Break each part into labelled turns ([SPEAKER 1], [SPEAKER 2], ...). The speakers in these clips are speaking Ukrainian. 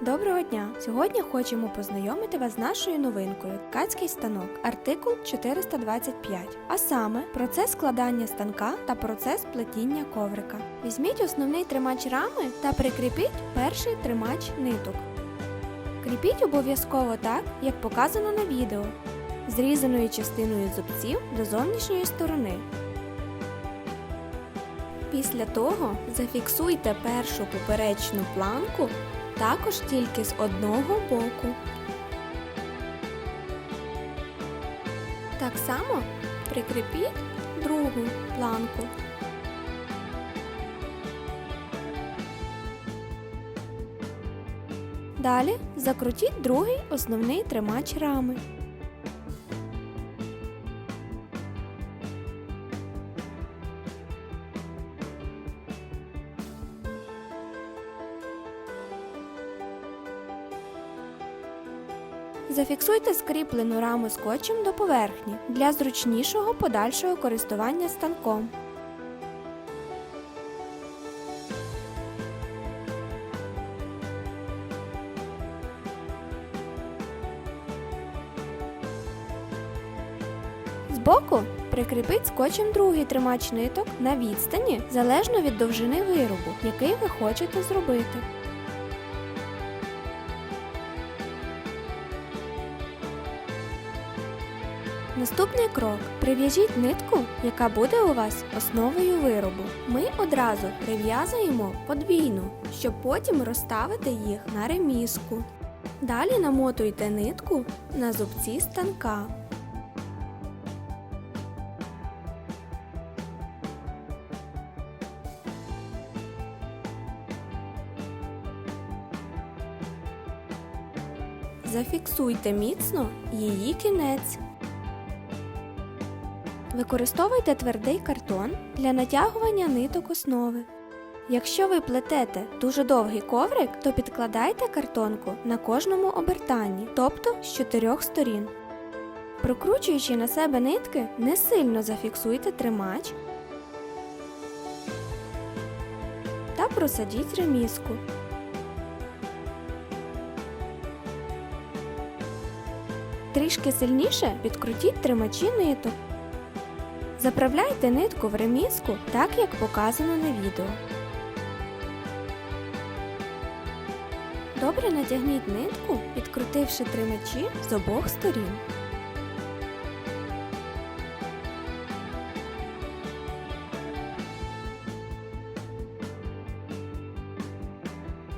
[SPEAKER 1] Доброго дня! Сьогодні хочемо познайомити вас з нашою новинкою ткацький станок, артикул 425, а саме процес складання станка та процес плетіння коврика. Візьміть основний тримач рами та прикріпіть перший тримач ниток. Кріпіть обов'язково так, як показано на відео, зрізаною частиною зубців до зовнішньої сторони. Після того зафіксуйте першу поперечну планку також тільки з одного боку. Так само прикріпіть другу планку. Далі закрутіть другий основний тримач рами. Зафіксуйте скріплену раму скотчем до поверхні для зручнішого подальшого користування станком. Збоку прикріпіть скотчем другий тримач ниток на відстані залежно від довжини виробу, який ви хочете зробити. Наступний крок. Прив'яжіть нитку, яка буде у вас основою виробу. Ми одразу прив'язуємо подвійну, щоб потім розставити їх на реміску. Далі намотуйте нитку на зубці станка. Зафіксуйте міцно її кінець. Використовуйте твердий картон для натягування ниток основи. Якщо ви плетете дуже довгий коврик, то підкладайте картонку на кожному обертанні, тобто з чотирьох сторін. Прокручуючи на себе нитки, не сильно зафіксуйте тримач та просадіть реміску. Трішки сильніше відкрутіть тримачі ниток. Заправляйте нитку в реміску так, як показано на відео. Добре натягніть нитку, відкрутивши тримачі з обох сторін.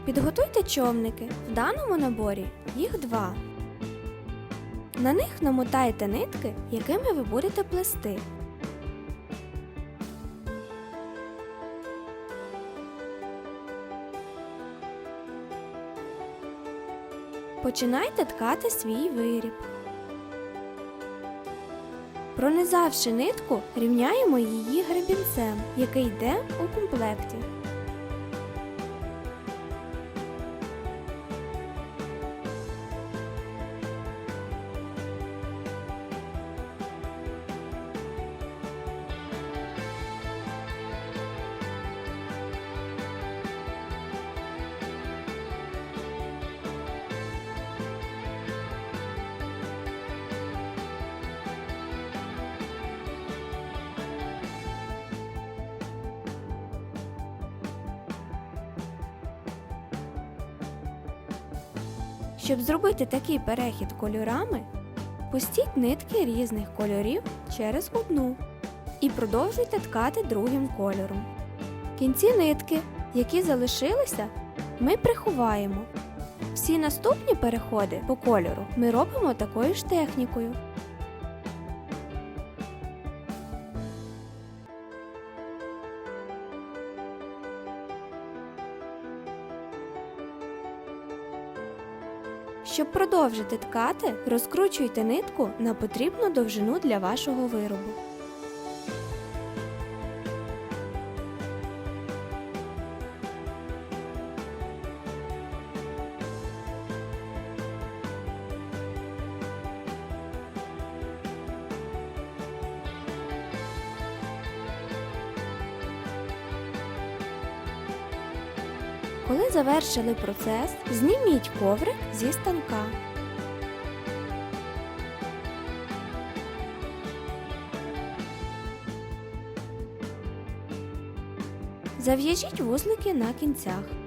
[SPEAKER 1] Підготуйте човники. В даному наборі їх два. На них намотайте нитки, якими ви будете плести. Починайте ткати свій виріб. Пронизавши нитку, рівняємо її гребінцем, який йде у комплекті. Щоб зробити такий перехід кольорами, пустіть нитки різних кольорів через одну і продовжуйте ткати другим кольором. Кінці нитки, які залишилися, ми приховаємо. Всі наступні переходи по кольору ми робимо такою ж технікою. Щоб продовжити ткати, розкручуйте нитку на потрібну довжину для вашого виробу. Коли завершили процес, зніміть коврик зі станка. Зав'яжіть вузлики на кінцях.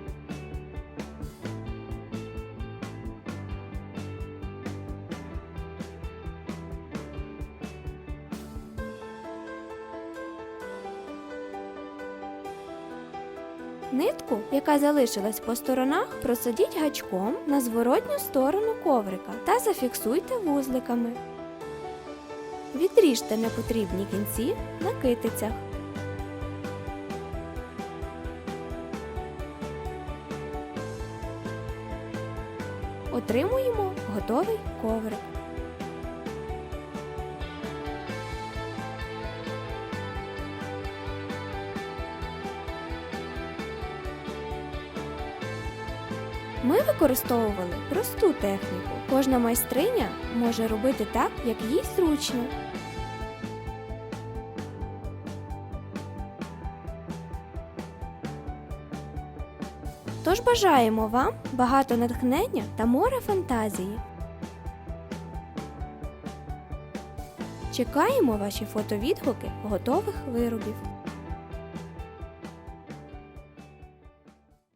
[SPEAKER 1] Нитку, яка залишилась по сторонах, просадіть гачком на зворотню сторону коврика та зафіксуйте вузликами. Відріжте непотрібні кінці на китицях. Отримуємо готовий коврик. Ми використовували просту техніку. Кожна майстриня може робити так, як їй зручно. Тож бажаємо вам багато натхнення та море фантазії. Чекаємо ваші фотовідгуки готових виробів.